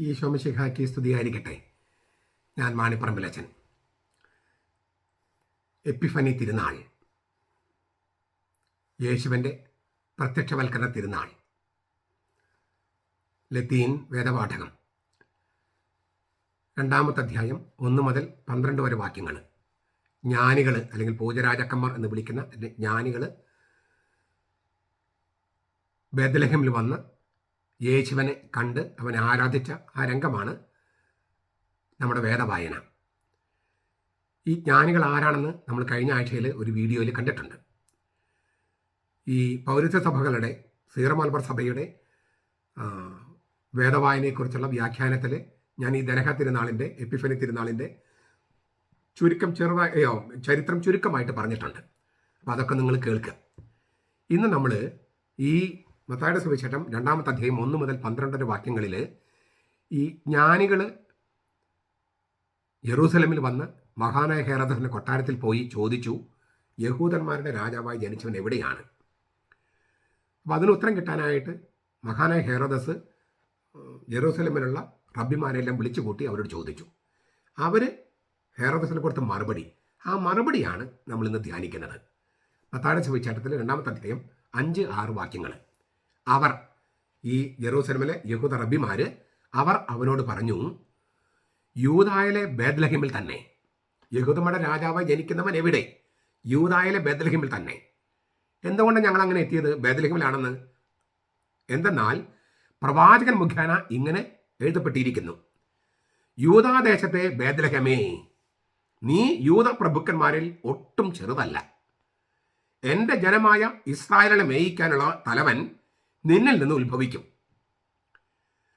ഈ ശോമശിഖാക്കി സ്തുതിയായിരിക്കട്ടെ. ഞാൻ മാണിപ്പറമ്പിലച്ചൻ എപ്പിഫനി തിരുനാൾ. യേശുവിന്റെ പ്രത്യക്ഷവൽക്കരണ തിരുനാൾ. ലത്തീൻ വേദപാഠകം. രണ്ടാമത്തെ അധ്യായം ഒന്ന് മുതൽ പന്ത്രണ്ട് വരെ വാക്യങ്ങൾ. ജ്ഞാനികൾ അല്ലെങ്കിൽ പൂജരാജക്കന്മാർ എന്ന് വിളിക്കുന്ന ജ്ഞാനികൾ ബേദലഹമിൽ വന്ന് യേശുവിനെ കണ്ട് അവനെ ആരാധിച്ച ആ രംഗമാണ് നമ്മുടെ വേദവായന. ഈ ജ്ഞാനികൾ ആരാണെന്ന് നമ്മൾ കഴിഞ്ഞ ആഴ്ചയിൽ ഒരു വീഡിയോയിൽ കണ്ടിട്ടുണ്ട്. ഈ പൗരത്വ സഭകളുടെ സീറോ സഭയുടെ വേദവായനയെക്കുറിച്ചുള്ള വ്യാഖ്യാനത്തിൽ ഞാൻ ഈ ദനഹ തിരുനാളിന്റെ എപ്പിഫനി തിരുനാളിന്റെ ചുരുക്കം ചെറുതായോ ചരിത്രം ചുരുക്കമായിട്ട് പറഞ്ഞിട്ടുണ്ട്. അപ്പോൾ അതൊക്കെ നിങ്ങൾ കേൾക്കുക. ഇന്ന് നമ്മൾ ഈ മത്തായുടെ സുവിശേഷം രണ്ടാമത്തെ അധ്യായം ഒന്ന് മുതൽ പന്ത്രണ്ട് വരെ വാക്യങ്ങളിൽ ഈ ജ്ഞാനികൾ യെറൂസലമിൽ വന്ന് മഹാനായ ഹേറദസിന്റെ കൊട്ടാരത്തിൽ പോയി ചോദിച്ചു യഹൂദന്മാരുടെ രാജാവായി ജനിച്ചവൻ എവിടെയാണ്? അപ്പോൾ അതിന് ഉത്തരം കിട്ടാനായിട്ട് മഹാനായ ഹേറോദസ് ജെറൂസലമിലുള്ള റബ്ബിമാരെല്ലാം വിളിച്ചു കൂട്ടി അവരോട് ചോദിച്ചു. അവർ ഹേറോദസിന് കൊടുത്ത മറുപടി ആ മറുപടിയാണ് നമ്മൾ ഇന്ന് ധ്യാനിക്കുന്നത്. പത്താഴ സുവിശേഷത്തിലെ രണ്ടാമത്തെ അധ്യായം അഞ്ച് ആറ് വാക്യങ്ങൾ അവർ ഈ ജെറൂസലമിലെ യഹൂദ റബ്ബിമാർ അവർ അവനോട് പറഞ്ഞു യൂതായിലെ ബേദ്ലഹിമിൽ തന്നെ യഹൂദമയുടെ രാജാവ് ജനിക്കുന്നവൻ എവിടെ? യൂതായിലെ ബേദ്ലഹിമിൽ തന്നെ. എന്തുകൊണ്ടാണ് ഞങ്ങൾ അങ്ങനെ എത്തിയത്? ബേദ്ലഹിമിലാണെന്ന് എന്തെന്നാൽ പ്രവാചകൻ മുഖേന ഇങ്ങനെ എഴുതപ്പെട്ടിരിക്കുന്നു. യൂതാദേശത്തെ ബേദ്ലഹമേ നീ യൂത പ്രഭുക്കന്മാരിൽ ഒട്ടും ചെറുതല്ല. എന്റെ ജനമായ ഇസ്രായേലിനെ മേയിക്കാനുള്ള തലവൻ നിന്നിൽ നിന്ന് ഉത്ഭവിക്കും.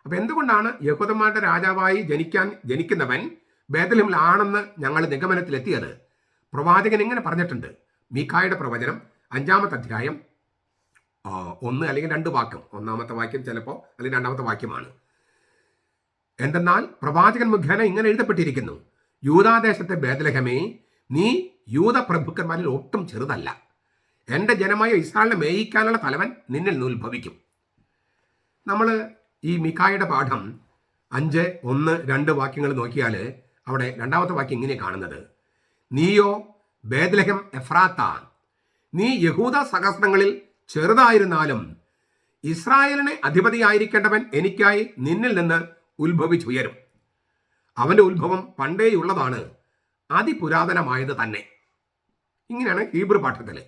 അപ്പൊ എന്തുകൊണ്ടാണ് യഹൂദന്മാരുടെ രാജാവായി ജനിക്കാൻ ജനിക്കുന്നവൻ ബേദലിമിലാണെന്ന് ഞങ്ങൾ നിഗമനത്തിലെത്തിയത്? പ്രവാചകൻ ഇങ്ങനെ പറഞ്ഞിട്ടുണ്ട്. മീക്കായുടെ പ്രവചനം അഞ്ചാമത്തെ അധ്യായം ഒന്ന് അല്ലെങ്കിൽ രണ്ട് വാക്യം. ഒന്നാമത്തെ വാക്യം ചിലപ്പോൾ അല്ലെങ്കിൽ രണ്ടാമത്തെ വാക്യമാണ്. എന്തെന്നാൽ പ്രവാചകൻ മുഖേന ഇങ്ങനെ എഴുതപ്പെട്ടിരിക്കുന്നു. യൂതാദേശത്തെ ബേദലഹമേ നീ യൂത പ്രഭുക്കന്മാരിൽ ഒട്ടും ചെറുതല്ല. എന്റെ ജനമായ ഇസ്രായേലിനെ മേയിക്കാനുള്ള തലവൻ നിന്നിൽ നിന്ന് ഉത്ഭവിക്കും. നമ്മൾ ഈ മിക്കായുടെ പാഠം അഞ്ച് ഒന്ന് രണ്ട് വാക്യങ്ങൾ നോക്കിയാൽ അവിടെ രണ്ടാമത്തെ വാക്യം ഇങ്ങനെ കാണുന്നത്. നീയോ ബേദ്ലഹം എഫ്രാത്ത നീ യഹൂദ സഹസ്രങ്ങളിൽ ചെറുതായിരുന്നാലും ഇസ്രായേലിനെ അധിപതിയായിരിക്കേണ്ടവൻ എനിക്കായി നിന്നിൽ നിന്ന് ഉത്ഭവിച്ചുയരും. അവന്റെ ഉത്ഭവം പണ്ടേയുള്ളതാണ് അതിപുരാതനമായത് തന്നെ. ഇങ്ങനെയാണ് ഹീബ്രു പാഠത്തിൽ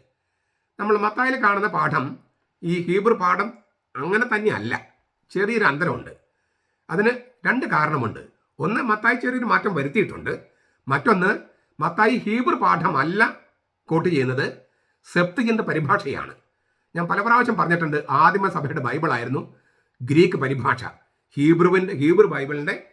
നമ്മൾ മത്തായിൽ കാണുന്ന പാഠം ഈ ഹീബ്രു പാഠം അങ്ങനെ തന്നെയല്ല. ചെറിയൊരു അന്തരമുണ്ട്. അതിന് രണ്ട് കാരണമുണ്ട്. ഒന്ന് മത്തായി ചെറിയൊരു മാറ്റം വരുത്തിയിട്ടുണ്ട്. മറ്റൊന്ന് മത്തായി ഹീബ്രു പാഠമല്ല കോട്ട് ചെയ്യുന്നത് സെപ്തികിന്റെ പരിഭാഷയാണ്. ഞാൻ പല പ്രാവശ്യം പറഞ്ഞിട്ടുണ്ട് ആദിമസഭയുടെ ബൈബിളായിരുന്നു ഗ്രീക്ക് പരിഭാഷ. ഹീബ്രുവിന്റെ ഹീബ്രു ബൈബിളിന്റെ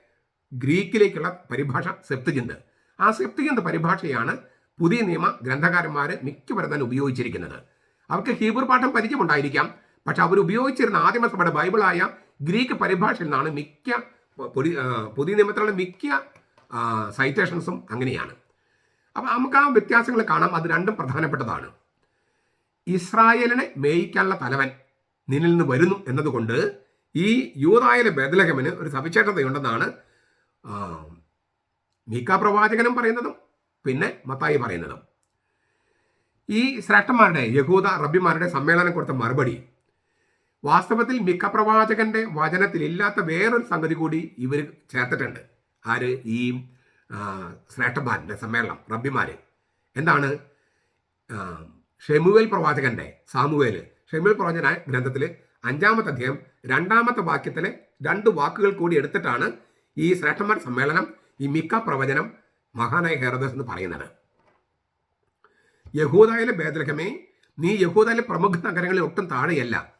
ഗ്രീക്കിലേക്കുള്ള പരിഭാഷ സെപ്തികിന്റ് ആ സെപ്തികിന്റെ പരിഭാഷയാണ് പുതിയ നിയമ ഗ്രന്ഥകാരന്മാർ മിക്കവരും തന്നെ ഉപയോഗിച്ചിരിക്കുന്നത്. അവർക്ക് ഹീബ്രു പാഠം പരിചയമുണ്ടായിരിക്കാം. പക്ഷെ അവർ ഉപയോഗിച്ചിരുന്ന ആദിമസഭയുടെ ബൈബിളായ ഗ്രീക്ക് പരിഭാഷയിൽ നിന്നാണ് മിക്ക പുതി- പുതിയ നിയമത്തിലുള്ള മിക്ക സൈറ്റേഷൻസും അങ്ങനെയാണ്. അപ്പം നമുക്ക് ആ വ്യത്യാസങ്ങൾ കാണാം. അത് രണ്ടും പ്രധാനപ്പെട്ടതാണ്. ഇസ്രായേലിനെ മേയിക്കാനുള്ള തലവൻ നിന്നിൽ നിന്ന് വരുന്നു എന്നതുകൊണ്ട് ഈ യൂതായിലെ ബദലഹമിന് ഒരു സവിശേഷതയുണ്ടെന്നാണ് മീക്ക പ്രവാചകനും പറയുന്നതും പിന്നെ മത്തായി പറയുന്നതും. ഈ ശ്രേഷ്ഠന്മാരുടെ യഹൂദ റബ്ബിമാരുടെ സമ്മേളനം കൊടുത്ത മറുപടി വാസ്തവത്തിൽ മിക്ക പ്രവാചകന്റെ വചനത്തിൽ ഇല്ലാത്ത വേറൊരു സംഗതി കൂടി ഇവർ ചേർത്തിട്ടുണ്ട്. ആര്? ഈ ശ്രേഷ്ഠന്മാരുടെ സമ്മേളനം റബ്ബിമാര്. എന്താണ്? ഷെമുവേൽ പ്രവാചകന്റെ സാമുവേൽ ഷെമുവേൽ പ്രവാചകന ഗ്രന്ഥത്തിൽ അഞ്ചാമത്തെ അധ്യായം രണ്ടാമത്തെ വാക്യത്തിലെ രണ്ട് വാക്കുകൾ കൂടി എടുത്തിട്ടാണ് ഈ ശ്രേഷ്ഠന്മാർ സമ്മേളനം ഈ മിക്ക പ്രവചനം മഹാനായ ഹേറദസ് എന്ന് പറയുന്നത്. യഹൂദയിലെ ബേദലഹമേ നീ യഹൂദായാലും പ്രമുഖ നഗരങ്ങളിൽ ഒട്ടും താഴെയല്ല.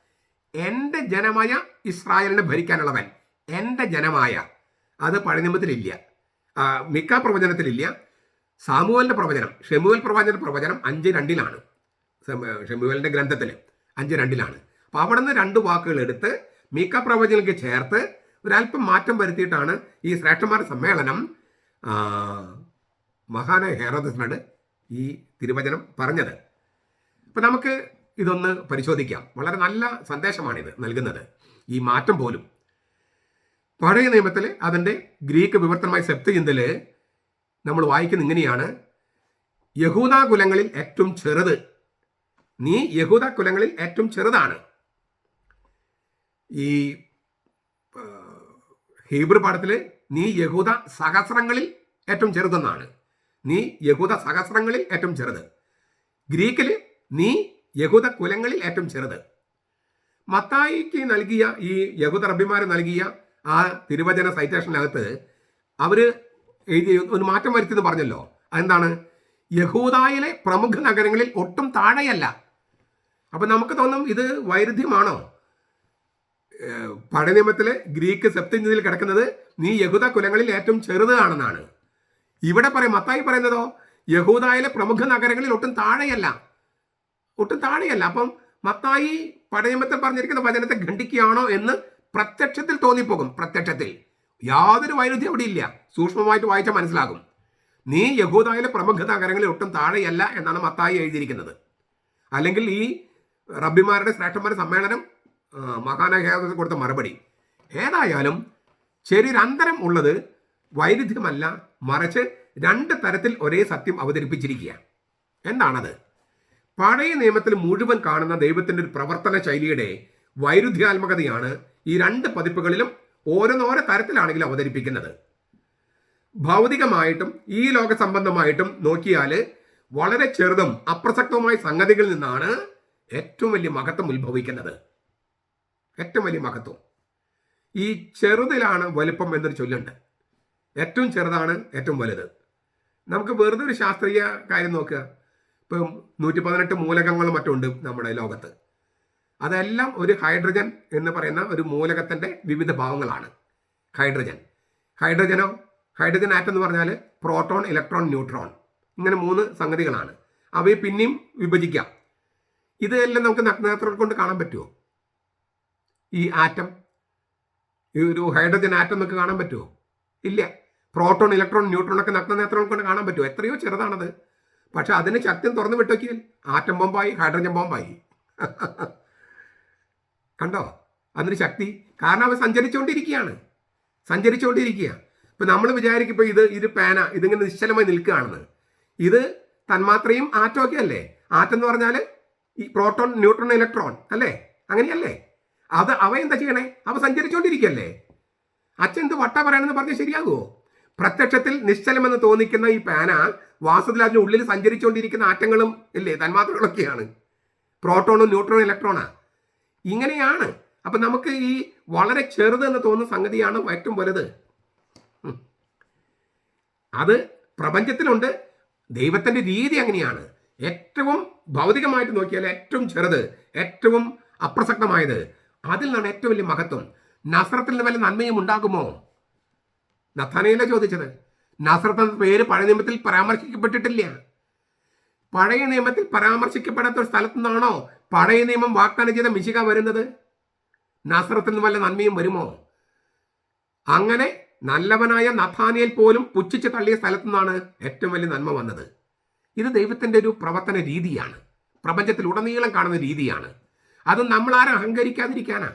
എന്റെ ജനമായ ഇസ്രായേലിനെ ഭരിക്കാനുള്ളവൻ എന്റെ ജനമായ. അത് പഴനിമത്തിലില്ല ആ, മിക്ക പ്രവചനത്തിലില്ല. സാമുവലിന്റെ പ്രവചനം ഷെമുവൽ പ്രവചന പ്രവചനം അഞ്ച് രണ്ടിലാണ്. ഷെമുവലിന്റെ ഗ്രന്ഥത്തിൽ അഞ്ച് രണ്ടിലാണ്. അപ്പോൾ അവിടെ നിന്ന് രണ്ട് വാക്കുകൾ എടുത്ത് മിക്ക പ്രവചനങ്ങൾക്ക് ചേർത്ത് ഒരല്പം മാറ്റം വരുത്തിയിട്ടാണ് ഈ ശ്രേഷ്ഠന്മാരുടെ സമ്മേളനം മഹാനായ ഹേറോദസിനോട് ഈ തിരുവചനം പറഞ്ഞത്. അപ്പം നമുക്ക് ഇതൊന്ന് പരിശോധിക്കാം. വളരെ നല്ല സന്ദേശമാണിത് നൽകുന്നത്. ഈ മാറ്റം പോലും. പഴയ നിയമത്തിൽ അതിന്റെ ഗ്രീക്ക് വിവർത്തനമായ സെപ്തചിന്തയിൽ നമ്മൾ വായിക്കുന്ന ഇങ്ങനെയാണ്. യഹൂദ കുലങ്ങളിൽ ഏറ്റവും ചെറുത്. നീ യഹൂദ കുലങ്ങളിൽ ഏറ്റവും ചെറുതാണ്. ഈ ഹീബ്രു പാഠത്തിൽ നീ യഹൂദ സഹസ്രങ്ങളിൽ ഏറ്റവും ചെറുതെന്നാണ്. നീ യഹൂദ സഹസ്രങ്ങളിൽ ഏറ്റവും ചെറുത്. ഗ്രീക്കിൽ നീ യഹൂദ കുലങ്ങളിൽ ഏറ്റവും ചെറുത്. മത്തായിക്ക് നൽകിയ ഈ യഹൂദ റബ്ബിമാർ നൽകിയ ആ തിരുവചന സൈറ്റേഷനകത്ത് അവർ എഴുതി ഒരു മാറ്റം വരുത്തിയെന്ന് പറഞ്ഞല്ലോ. അതെന്താണ്? യഹൂദായിലെ പ്രമുഖ നഗരങ്ങളിൽ ഒട്ടും താഴെയല്ല. അപ്പം നമുക്ക് തോന്നും ഇത് വൈരുദ്ധ്യമാണോ? പഴയ ഗ്രീക്ക് സെപ്തിഞ്ചിൽ കിടക്കുന്നത് നീ യഹൂദ കുലങ്ങളിൽ ഏറ്റവും ചെറുതാണെന്നാണ്. ഇവിടെ പറയും മത്തായി പറയുന്നതോ? യഹൂദായിലെ പ്രമുഖ നഗരങ്ങളിൽ ഒട്ടും താഴെയല്ല. ഒട്ടും താഴെയല്ല. അപ്പം മത്തായി പടയമ്പത്തിൽ പറഞ്ഞിരിക്കുന്ന വചനത്തെ ഖണ്ഡിക്കുകയാണോ എന്ന് പ്രത്യക്ഷത്തിൽ തോന്നിപ്പോകും. പ്രത്യക്ഷത്തിൽ. യാതൊരു വൈരുദ്ധ്യം അവിടെ ഇല്ല. സൂക്ഷ്മമായിട്ട് വായിച്ചാൽ മനസ്സിലാകും. നീ യഹൂദായിലെ പ്രമുഖ നഗരങ്ങളിൽ ഒട്ടും താഴെയല്ല എന്നാണ് മത്തായി എഴുതിയിരിക്കുന്നത്. അല്ലെങ്കിൽ ഈ റബ്ബിമാരുടെ ശ്രേഷ്ഠന്മാരുടെ സമ്മേളനം മഹാനായ കൊടുത്ത മറുപടി. ഏതായാലും ശരീരാന്തരം ഉള്ളത് വൈരുദ്ധ്യമല്ല മറിച്ച് രണ്ട് തരത്തിൽ ഒരേ സത്യം അവതരിപ്പിച്ചിരിക്കുകയാണ്. എന്താണത്? പഴയ നിയമത്തിൽ മുഴുവൻ കാണുന്ന ദൈവത്തിന്റെ ഒരു പ്രവർത്തന ശൈലിയുടെ വൈരുദ്ധ്യാത്മകതയാണ് ഈ രണ്ട് പതിപ്പുകളിലും ഓരോന്നോരോ തരത്തിലാണെങ്കിലും അവതരിപ്പിക്കുന്നത്. ഭൗതികമായിട്ടും ഈ ലോക സംബന്ധമായിട്ടും നോക്കിയാൽ വളരെ ചെറുതും അപ്രസക്തവുമായ സംഗതികളിൽ നിന്നാണ് ഏറ്റവും വലിയ മഹത്വം ഉത്ഭവിക്കുന്നത്. ഏറ്റവും വലിയ മഹത്വം. ഈ ചെറുതിലാണ് വലുപ്പം എന്നൊരു ചൊല്ലുണ്ട്. ഏറ്റവും ചെറുതാണ് ഏറ്റവും വലുത്. നമുക്ക് വെറുതെ ഒരു ശാസ്ത്രീയ കാര്യം നോക്കുക. ഇപ്പം നൂറ്റി പതിനെട്ട് മൂലകങ്ങളും മറ്റുണ്ട് നമ്മുടെ ലോകത്ത്. അതെല്ലാം ഒരു ഹൈഡ്രജൻ എന്ന് പറയുന്ന ഒരു മൂലകത്തിന്റെ വിവിധ ഭാഗങ്ങളാണ്. ഹൈഡ്രജൻ. ഹൈഡ്രജനോ ഹൈഡ്രജൻ ആറ്റം എന്ന് പറഞ്ഞാൽ പ്രോട്ടോൺ ഇലക്ട്രോൺ ന്യൂട്രോൺ. ഇങ്ങനെ മൂന്ന് സംഗതികളാണ്. അവയെ പിന്നെയും വിഭജിക്കാം. ഇതെല്ലാം നമുക്ക് നഗ്നേത്രങ്ങൾ കൊണ്ട് കാണാൻ പറ്റുമോ? ഈ ആറ്റം ഈ ഒരു ഹൈഡ്രജൻ ആറ്റം നമുക്ക് കാണാൻ പറ്റുമോ? ഇല്ല. പ്രോട്ടോൺ ഇലക്ട്രോൺ ന്യൂട്രോൺ ഒക്കെ നഗ്നനേത്രങ്ങൾ കൊണ്ട് കാണാൻ പറ്റുമോ? എത്രയോ ചെറുതാണത്. പക്ഷെ അതിന് ശക്തി തുറന്നു വിട്ടോക്കിയാൽ ആറ്റം ബോംബായി ഹൈഡ്രജൻ ബോംബായി. കണ്ടോ? അതിന് ശക്തി. കാരണം അവ സഞ്ചരിച്ചുകൊണ്ടിരിക്കുകയാണ് സഞ്ചരിച്ചുകൊണ്ടിരിക്കുക ഇപ്പം നമ്മൾ വിചാരിക്കും ഇപ്പോൾ ഇത് ഇത് പേന ഇതിങ്ങനെ നിശ്ചലമായി നിൽക്കുകയാണെന്ന്. ഇത് തന്മാത്രയും ആറ്റമൊക്കെ അല്ലേ? ആറ്റം എന്ന് പറഞ്ഞാൽ ഈ പ്രോട്ടോൺ ന്യൂട്രോൺ ഇലക്ട്രോൺ അല്ലേ? അങ്ങനെയല്ലേ? അത് അവ എന്താ ചെയ്യണേ? അവ സഞ്ചരിച്ചുകൊണ്ടിരിക്കുകയല്ലേ അച്ഛൻ എന്ത് വട്ട പറയണമെന്ന് പറഞ്ഞാൽ ശരിയാകുമോ പ്രത്യക്ഷത്തിൽ നിശ്ചലമെന്ന് തോന്നിക്കുന്ന ഈ പാന വാസത്തിൽ അതിന്റെ ഉള്ളിൽ സഞ്ചരിച്ചുകൊണ്ടിരിക്കുന്ന ആറ്റങ്ങളും ഇല്ലേ തന്മാത്രകളൊക്കെയാണ്. പ്രോട്ടോണും ന്യൂട്രോണും ഇലക്ട്രോണാ. ഇങ്ങനെയാണ്. അപ്പം നമുക്ക് ഈ വളരെ ചെറുത് എന്ന് തോന്നുന്ന സംഗതിയാണ് ഏറ്റവും വലുത്. അത് പ്രപഞ്ചത്തിലുണ്ട്. ദൈവത്തിന്റെ രീതി അങ്ങനെയാണ്. ഏറ്റവും ഭൗതികമായിട്ട് നോക്കിയാൽ ഏറ്റവും ചെറുത് ഏറ്റവും അപ്രസക്തമായത്. അതിൽ നിന്നാണ് ഏറ്റവും വലിയ മഹത്വം. നസ്രത്തിൽ നിന്ന് വല്ല നന്മയും ഉണ്ടാകുമോ? നഥാനയിലെ ചോദിച്ചത് നാസറത്ത് എന്ന പേര് പഴയ നിയമത്തിൽ പരാമർശിക്കപ്പെട്ടിട്ടില്ല. പഴയ നിയമത്തിൽ പരാമർശിക്കപ്പെടാത്ത ഒരു സ്ഥലത്തു നിന്നാണോ പഴയ നിയമം വാഗ്ദാനം ചെയ്ത മിശിക വരുന്നത്? നസ്രത്തിൽ നിന്ന് വല്ല നന്മയും വരുമോ? അങ്ങനെ നല്ലവനായ നഥാനിയൽ പോലും പുച്ഛിച്ച് തള്ളിയ സ്ഥലത്തു നിന്നാണ് ഏറ്റവും വലിയ നന്മ വന്നത്. ഇത് ദൈവത്തിന്റെ ഒരു പ്രവർത്തന രീതിയാണ്. പ്രപഞ്ചത്തിൽ ഉടനീളം കാണുന്ന രീതിയാണ്. അത് നമ്മൾ ആരും അഹങ്കരിക്കാതിരിക്കാനാ.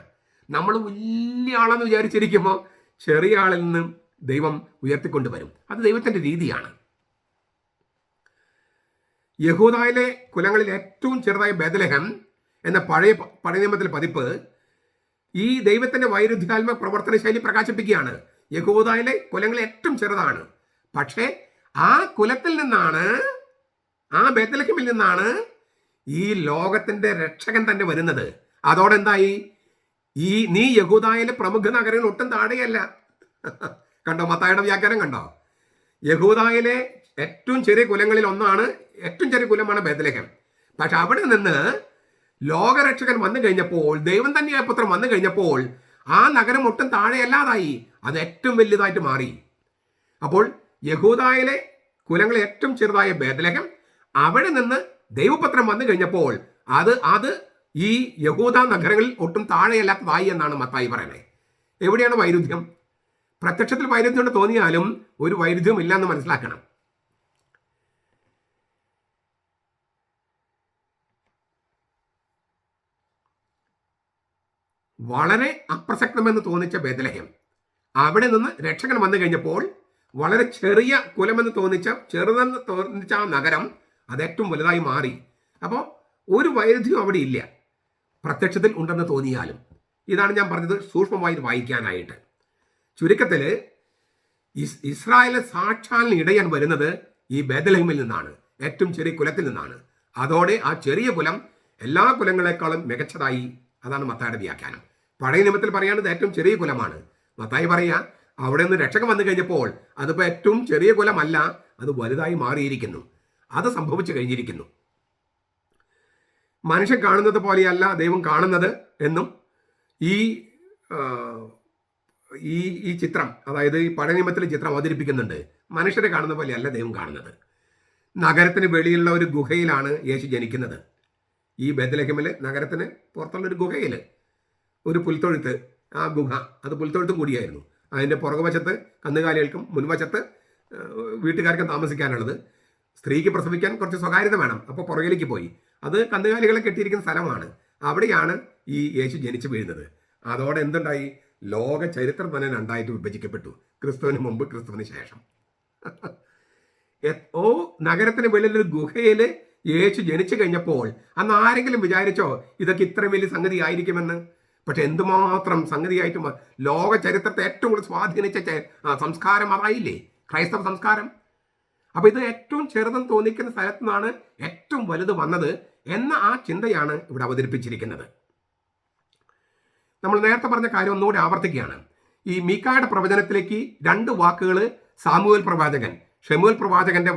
നമ്മൾ വലിയ ആളെന്ന് വിചാരിച്ചിരിക്കുമ്പോൾ ചെറിയ ആളിൽ നിന്നും ദൈവം ഉയർത്തിക്കൊണ്ടുവരും. അത് ദൈവത്തിന്റെ രീതിയാണ്. യഹൂദായിലെ കുലങ്ങളിൽ ഏറ്റവും ചെറുതായ ബദലഹം എന്ന പഴയ പഴയ നിയമത്തിലെ പതിപ്പ് ഈ ദൈവത്തിന്റെ വൈരുദ്ധ്യാത്മക പ്രവർത്തന ശൈലി പ്രകാശിപ്പിക്കുകയാണ്. യഹൂദായിലെ കുലങ്ങളിൽ ഏറ്റവും ചെറുതാണ്. പക്ഷേ ആ കുലത്തിൽ നിന്നാണ് ആ ബേത്തലഹമിൽ നിന്നാണ് ഈ ലോകത്തിന്റെ രക്ഷകൻ തന്നെ വരുന്നത്. അതോടെ എന്തായി ഈ നീ യഹൂദായിലെ പ്രമുഖ നഗരങ്ങൾ ഒട്ടും താഴെയല്ല. കണ്ടോ? മത്തായുടെ വ്യാഖ്യാനം കണ്ടോ? യഹൂദായിലെ ഏറ്റവും ചെറിയ കുലങ്ങളിൽ ഒന്നാണ് ഏറ്റവും ചെറിയ കുലമാണ് ബേദലേഖം പക്ഷെ അവിടെ നിന്ന് ലോകരക്ഷകൻ വന്നു കഴിഞ്ഞപ്പോൾ ദൈവം തന്നെയായ പുത്രം വന്നു കഴിഞ്ഞപ്പോൾ ആ നഗരം ഒട്ടും താഴെയല്ലാതായി അത് ഏറ്റവും വലിയതായിട്ട് മാറി. അപ്പോൾ യഹൂദായിലെ കുലങ്ങൾ ഏറ്റവും ചെറുതായ ബേദലേഖം അവിടെ നിന്ന് ദൈവപത്രം വന്നു കഴിഞ്ഞപ്പോൾ അത് അത് ഈ യഹൂദ നഗരങ്ങളിൽ ഒട്ടും താഴെയല്ലാത്തതായി എന്നാണ് മത്തായി പറയുന്നത്. എവിടെയാണ് വൈരുദ്ധ്യം? പ്രത്യക്ഷത്തിൽ വൈരുദ്ധ്യം കൊണ്ട് തോന്നിയാലും ഒരു വൈരുദ്ധ്യം ഇല്ല എന്ന് മനസ്സിലാക്കണം. വളരെ അപ്രസക്തമെന്ന് തോന്നിച്ച ബേദലഹ്യം. അവിടെ നിന്ന് രക്ഷകൻ വന്നു കഴിഞ്ഞപ്പോൾ വളരെ ചെറിയ കുലമെന്ന് തോന്നിച്ച ചെറുതെന്ന് തോന്നിച്ച ആ നഗരം അത് ഏറ്റവും വലുതായി മാറി. അപ്പോൾ ഒരു വൈരുദ്ധ്യം അവിടെ ഇല്ല. പ്രത്യക്ഷത്തിൽ ഉണ്ടെന്ന് തോന്നിയാലും. ഇതാണ് ഞാൻ പറഞ്ഞത് സൂക്ഷ്മമായി വായിക്കാനായിട്ട്. ചുരുക്കത്തിൽ ഇസ് ഇസ്രായേലിലെ സാക്ഷാലിന് ഇടയാൻ വരുന്നത് ഈ ബേദലഹിമിൽ നിന്നാണ്. ഏറ്റവും ചെറിയ കുലത്തിൽ നിന്നാണ്. അതോടെ ആ ചെറിയ കുലം എല്ലാ കുലങ്ങളെക്കാളും മികച്ചതായി അതാണ് മത്തായുടെ വ്യാഖ്യാനം. പഴയ നിയമത്തിൽ പറയുന്നത് ഏറ്റവും ചെറിയ കുലമാണ്. മത്തായി പറയുക അവിടെ നിന്ന് രക്ഷകം വന്നു കഴിഞ്ഞപ്പോൾ അതിപ്പോൾ ഏറ്റവും ചെറിയ കുലമല്ല അത് വലുതായി മാറിയിരിക്കുന്നു. അത് സംഭവിച്ചു കഴിഞ്ഞിരിക്കുന്നു. മനുഷ്യൻ കാണുന്നത് പോലെയല്ല ദൈവം കാണുന്നത് എന്നും ഈ ഈ ഈ ചിത്രം അതായത് ഈ പഴയ നിയമത്തിലെ ചിത്രം അവതരിപ്പിക്കുന്നുണ്ട്. മനുഷ്യരെ കാണുന്ന പോലെയല്ല ദൈവം കാണുന്നത്. നഗരത്തിന് വെളിയിലുള്ള ഒരു ഗുഹയിലാണ് യേശു ജനിക്കുന്നത്. ഈ ബദലഹമിൽ നഗരത്തിന് പുറത്തുള്ള ഒരു ഗുഹയിൽ ഒരു പുൽത്തൊഴുത്ത് ആ ഗുഹ അത് പുൽത്തൊഴുത്തും കൂടിയായിരുന്നു. അതിന്റെ പുറകുവശത്ത് കന്നുകാലികൾക്കും മുൻവശത്ത് വീട്ടുകാർക്കും താമസിക്കാനുള്ളത്. സ്ത്രീക്ക് പ്രസവിക്കാൻ കുറച്ച് സ്വകാര്യത വേണം അപ്പോൾ പുറകിലേക്ക് പോയി. അത് കന്നുകാലികളെ കെട്ടിയിരിക്കുന്ന സ്ഥലമാണ്. അവിടെയാണ് ഈ യേശു ജനിച്ചു വീഴുന്നത്. അതോടെ എന്തുണ്ടായി? ലോക ചരിത്രം തന്നെ രണ്ടായിട്ട് വിഭജിക്കപ്പെട്ടു. ക്രിസ്തുവിന് മുമ്പ് ക്രിസ്തുവിന് ശേഷം. ഓ നഗരത്തിന് വലിയ ഗുഹയിൽ യേശു ജനിച്ചു കഴിഞ്ഞപ്പോൾ അന്ന് ആരെങ്കിലും വിചാരിച്ചോ ഇതൊക്കെ ഇത്ര വലിയ സംഗതി ആയിരിക്കുമെന്ന് പക്ഷെ എന്തുമാത്രം സംഗതിയായിട്ട് ലോക ചരിത്രത്തെ ഏറ്റവും കൂടുതൽ സ്വാധീനിച്ച സംസ്കാരം അതായില്ലേ? ക്രൈസ്തവ സംസ്കാരം. അപ്പൊ ഇത് ഏറ്റവും ചെറുതെന്ന് തോന്നിക്കുന്ന സ്ഥലത്തു നിന്നാണ് ഏറ്റവും വലുത് വന്നത് എന്ന ആ ചിന്തയാണ് ഇവിടെ അവതരിപ്പിച്ചിരിക്കുന്നത്. നമ്മൾ നേരത്തെ പറഞ്ഞ കാര്യം ഒന്നുകൂടി ആവർത്തിക്കുകയാണ്. ഈ മീക്കായുടെ പ്രവചനത്തിലേക്ക് രണ്ട് വാക്കുകൾ സാമുവൽ പ്രവാചകൻ ഷെമുവൽ പ്രവാചകന്റെ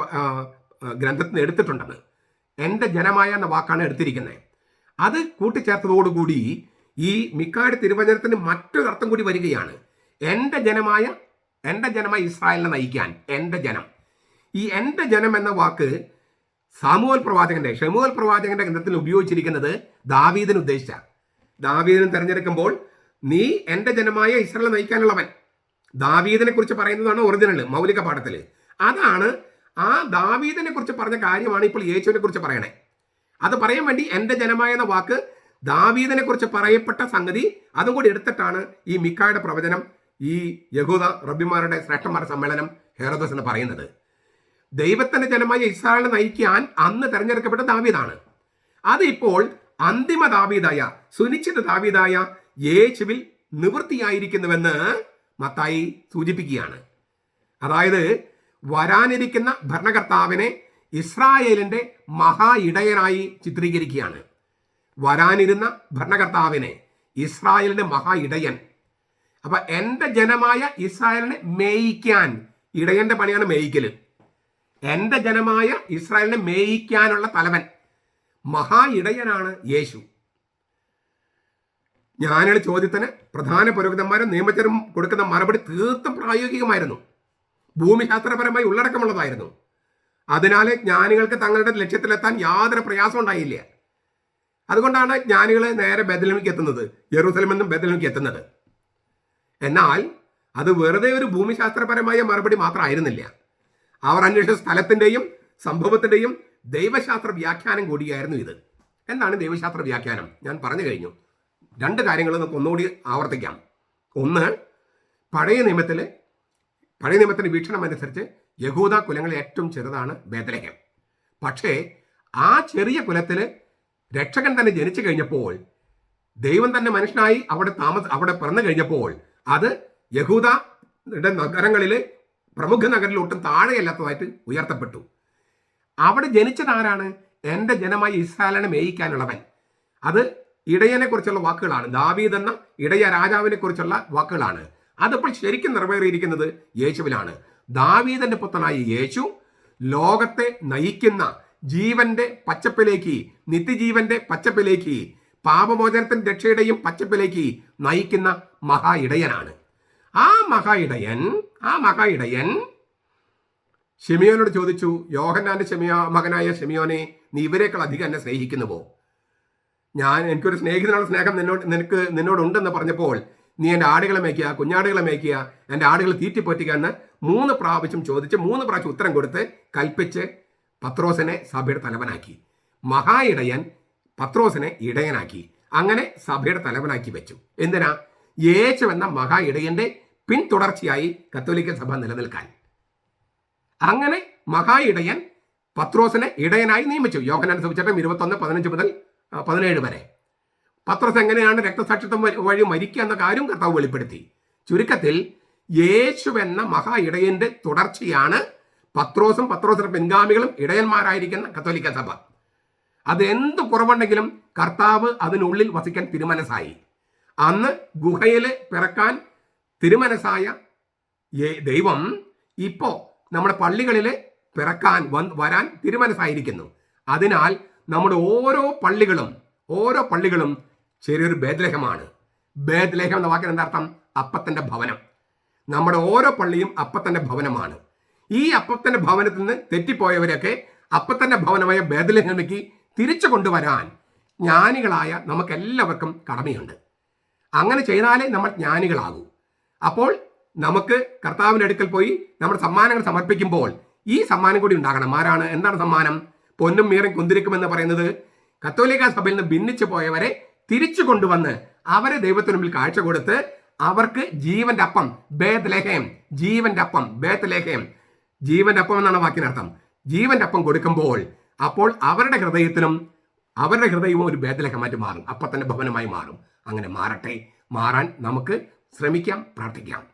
ഗ്രന്ഥത്തിൽ നിന്ന് എടുത്തിട്ടുണ്ടെന്ന്. എന്റെ ജനമായ എന്ന വാക്കാണ് എടുത്തിരിക്കുന്നത്. അത് കൂട്ടിച്ചേർത്തതോടുകൂടി ഈ മിക്കാട് തിരുവചനത്തിന് മറ്റൊരു അർത്ഥം കൂടി വരികയാണ്. എന്റെ ജനമായ എന്റെ ജനമായ ഇസ്രായേലിനെ നയിക്കാൻ എന്റെ ജനം ഈ എന്റെ ജനം എന്ന വാക്ക് സാമുവൽ പ്രവാചകന്റെ ഷെമുവൽ പ്രവാചകന്റെ ഗ്രന്ഥത്തിൽ ഉപയോഗിച്ചിരിക്കുന്നത് ദാവീദിന് ഉദ്ദേശിച്ച ദാവീദിനെ തിരഞ്ഞെടുക്കുമ്പോൾ നീ എന്റെ ജനമായ ഇസ്രയേൽ നയിക്കാനുള്ളവൻ. ദാവീദിനെ കുറിച്ച് പറയുന്നതാണ് ഒറിജിനൽ മൗലിക പാഠത്തിൽ അതാണ് ആ ദാവീദിനെ കുറിച്ച് പറഞ്ഞ കാര്യമാണ് ഇപ്പോൾ യേശുവിനെ കുറിച്ച് പറയണേ. അത് പറയാൻ വേണ്ടി എന്റെ ജനമായ എന്ന വാക്ക് ദാവീദിനെ കുറിച്ച് പറയപ്പെട്ട സംഗതി അതും കൂടി എടുത്തിട്ടാണ് ഈ മിക്കായുടെ പ്രവചനം ഈ യഹൂദ റബ്ബിമാരുടെ ശ്രേഷ്ഠന്മാരുടെ സമ്മേളനം ഹേറോദസ് എന്ന് പറയുന്നത്. ദൈവത്തിന്റെ ജനമായ ഇസ്രായേലിനെ നയിക്കാൻ അന്ന് തെരഞ്ഞെടുക്കപ്പെട്ട ദാവീദാണ്. അത് ഇപ്പോൾ അന്തിമ ദാവീദായ സുനിശ്ചിത ദാവീദായ യേശുവിൽ നിവൃത്തിയായിരിക്കുന്നുവെന്ന് മത്തായി സൂചിപ്പിക്കുകയാണ്. അതായത് വരാനിരിക്കുന്ന ഭരണകർത്താവിനെ ഇസ്രായേലിന്റെ മഹാ ഇടയനായി ചിത്രീകരിക്കുകയാണ്. വരാനിരുന്ന ഭരണകർത്താവിനെ ഇസ്രായേലിന്റെ മഹാ ഇടയൻ. അപ്പൊ എന്റെ ജനമായ ഇസ്രായേലിനെ മേയിക്കാൻ ഇടയന്റെ പണിയാണ് മേയിക്കൽ. എന്റെ ജനമായ ഇസ്രായേലിനെ മേയിക്കാനുള്ള തലവൻ. മഹാ ഇടയനാണ് യേശു. ഞാനുള്ള ചോദ്യത്തിന് പ്രധാന പുരോഹിതന്മാരും നിയമജ്ഞരും കൊടുക്കുന്ന മറുപടി തീർത്തും പ്രായോഗികമായിരുന്നു. ഭൂമിശാസ്ത്രപരമായി ഉള്ളടക്കമുള്ളതായിരുന്നു. അതിനാൽ ജ്ഞാനികൾക്ക് തങ്ങളുടെ ലക്ഷ്യത്തിലെത്താൻ യാതൊരു പ്രയാസം ഉണ്ടായില്ല. അതുകൊണ്ടാണ് ജ്ഞാനികൾ നേരെ ബദലമിക്ക് എത്തുന്നത് യെറൂസലമിൽ നിന്നും ബദലമിക്ക് എത്തുന്നത്. എന്നാൽ അത് വെറുതെ ഒരു ഭൂമിശാസ്ത്രപരമായ മറുപടി മാത്രമായിരുന്നില്ല. അവർ അന്വേഷിച്ച സ്ഥലത്തിന്റെയും സംഭവത്തിന്റെയും ദൈവശാസ്ത്ര വ്യാഖ്യാനം കൂടിയായിരുന്നു ഇത്. എന്താണ് ദൈവശാസ്ത്ര വ്യാഖ്യാനം? ഞാൻ പറഞ്ഞു കഴിഞ്ഞു. രണ്ട് കാര്യങ്ങൾ നമുക്ക് ഒന്നുകൂടി ആവർത്തിക്കാം. ഒന്ന് പഴയ നിയമത്തിൽ പഴയ നിയമത്തിന്റെ വീക്ഷണം അനുസരിച്ച് യഹൂദ കുലങ്ങളിൽ ഏറ്റവും ചെറുതാണ് ബേദലഹം പക്ഷേ ആ ചെറിയ കുലത്തിൽ രക്ഷകൻ തന്നെ ജനിച്ചു കഴിഞ്ഞപ്പോൾ ദൈവം തന്നെ മനുഷ്യനായി അവിടെ താമസ അവിടെ പിറന്നു കഴിഞ്ഞപ്പോൾ അത് യഹൂദയുടെ നഗരങ്ങളിൽ പ്രമുഖ നഗരത്തിൽ ഒട്ടും താഴെയല്ലാത്തതായിട്ട് ഉയർത്തപ്പെട്ടു. അവിടെ ജനിച്ചത് ആരാണ് എന്റെ ജനമായി ഇസ്രായേലിനെ മേയിക്കാനുള്ളവൻ. അത് ഇടയനെ കുറിച്ചുള്ള വാക്കുകളാണ്. ദാവീദ് എന്ന ഇടയ രാജാവിനെ കുറിച്ചുള്ള വാക്കുകളാണ്. അതിപ്പോൾ ശരിക്കും നിറവേറിയിരിക്കുന്നത് യേശുവിലാണ്. ദാവീദന്റെ പുത്രനായ യേശു ലോകത്തെ നയിക്കുന്ന ജീവന്റെ പച്ചപ്പിലേക്ക് നിത്യജീവന്റെ പച്ചപ്പിലേക്ക് പാപമോചനത്തിന്റെ രക്ഷയുടെയും പച്ചപ്പിലേക്ക് നയിക്കുന്ന മഹാ ഇടയനാണ്. ആ മഹാ ഇടയൻ ആ മഹാ ഇടയൻ ഷെമിയോനോട് ചോദിച്ചു യോഹന്നാന്റെ ഷെമിയോ മകനായ ഷെമിയോനെ നീ ഇവരെക്കാൾ അധികം എന്നെ സ്നേഹിക്കുന്നുവോ? ഞാൻ എനിക്കൊരു സ്നേഹിതനുള്ള സ്നേഹം നിന്നോട് നിനക്ക് നിന്നോടുണ്ടെന്ന് പറഞ്ഞപ്പോൾ നീ എന്റെ ആടുകളെ മേയ്ക്കുക കുഞ്ഞാടുകളെ മേയ്ക്കുക എന്റെ ആടുകൾ തീറ്റിപ്പറ്റുക എന്ന് മൂന്ന് പ്രാവശ്യം ചോദിച്ച് മൂന്ന് പ്രാവശ്യം ഉത്തരം കൊടുത്ത് കൽപ്പിച്ച് പത്രോസിനെ സഭയുടെ തലവനാക്കി. മഹാ ഇടയൻ പത്രോസിനെ ഇടയനാക്കി. അങ്ങനെ സഭയുടെ തലവനാക്കി വെച്ചു. എന്തിനാ? യേശു എന്ന മഹാ ഇടയന്റെ പിന്തുടർച്ചയായി കത്തോലിക്ക സഭ നിലനിൽക്കാൻ. അങ്ങനെ മഹാ ഇടയൻ പത്രോസിനെ ഇടയനായി നിയമിച്ചു. യോഹനാൻ സുവിശേഷം ഇരുപത്തൊന്ന് പതിനഞ്ച് മുതൽ പതിനേഴ് വരെ. പത്രോസ് എങ്ങനെയാണ് രക്തസാക്ഷിത്വം വഴി- മരിക്കുക എന്ന കാര്യം കർത്താവ് വെളിപ്പെടുത്തി. ചുരുക്കത്തിൽ യേശു എന്ന മഹാ ഇടയന്റെ തുടർച്ചയാണ് പത്രോസും പത്രോസിന്റെ പിൻഗാമികളും ഇടയന്മാരായിരിക്കുന്ന കത്തോലിക്ക സഭ. അത് എന്ത് കുറവുണ്ടെങ്കിലും കർത്താവ് അതിനുള്ളിൽ വസിക്കാൻ തിരുമനസായി അന്ന് ഗുഹയിൽ പിറക്കാൻ തിരുമനസായ ദൈവം ഇപ്പോ നമ്മുടെ പള്ളികളിൽ പിറക്കാൻ വരാൻ തീരുമാനമായിരിക്കുന്നു അതിനാൽ നമ്മുടെ ഓരോ പള്ളികളും ഓരോ പള്ളികളും ചെറിയൊരു ബേദ്ലേഹമാണ് ബേദ്ലേഹം എന്ന വാക്കിന് എന്താർത്ഥം അർത്ഥം? അപ്പത്തിന്റെ ഭവനം. നമ്മുടെ ഓരോ പള്ളിയും അപ്പത്തന്റെ ഭവനമാണ്. ഈ അപ്പത്തന്റെ ഭവനത്തിൽ നിന്ന് തെറ്റിപ്പോയവരെയൊക്കെ അപ്പത്തന്റെ ഭവനമായ ബേദ്ലേഹമിലേക്ക് തിരിച്ചു കൊണ്ടുവരാൻ ജ്ഞാനികളായ നമുക്കെല്ലാവർക്കും കടമയുണ്ട്. അങ്ങനെ ചെയ്താലേ നമ്മൾ ജ്ഞാനികളാകൂ. അപ്പോൾ നമുക്ക് കർത്താവിന്റെ അടുക്കൽ പോയി നമ്മുടെ സമ്മാനങ്ങൾ സമർപ്പിക്കുമ്പോൾ ഈ സമ്മാനം കൂടി ഉണ്ടാകണം. ആരാണ്? എന്താണ് സമ്മാനം? പൊന്നും മീറും കുന്തിരിക്കുമെന്ന് പറയുന്നത് കത്തോലിക്ക സഭയിൽ നിന്ന് ഭിന്നിച്ചു പോയവരെ തിരിച്ചു കൊണ്ടുവന്ന് അവരെ ദൈവത്തിന് മുമ്പിൽ കാഴ്ച കൊടുത്ത് അവർക്ക് ജീവന്റെ അപ്പം ബേത് ലേഹയം ജീവന്റെ അപ്പം ബേത് ലേഹയം ജീവന്റെ അപ്പം എന്നാണ് വാക്കിനർത്ഥം. ജീവന്റെ അപ്പം കൊടുക്കുമ്പോൾ അപ്പോൾ അവരുടെ ഹൃദയത്തിലും അവരുടെ ഹൃദയവും ഒരു ഭേദലേഖമായിട്ട് മാറും. അപ്പത്തന്നെ ഭവനമായി മാറും. അങ്ങനെ മാറട്ടെ. മാറാൻ നമുക്ക് ശ്രമിക്കാം പ്രാർത്ഥിക്കാം.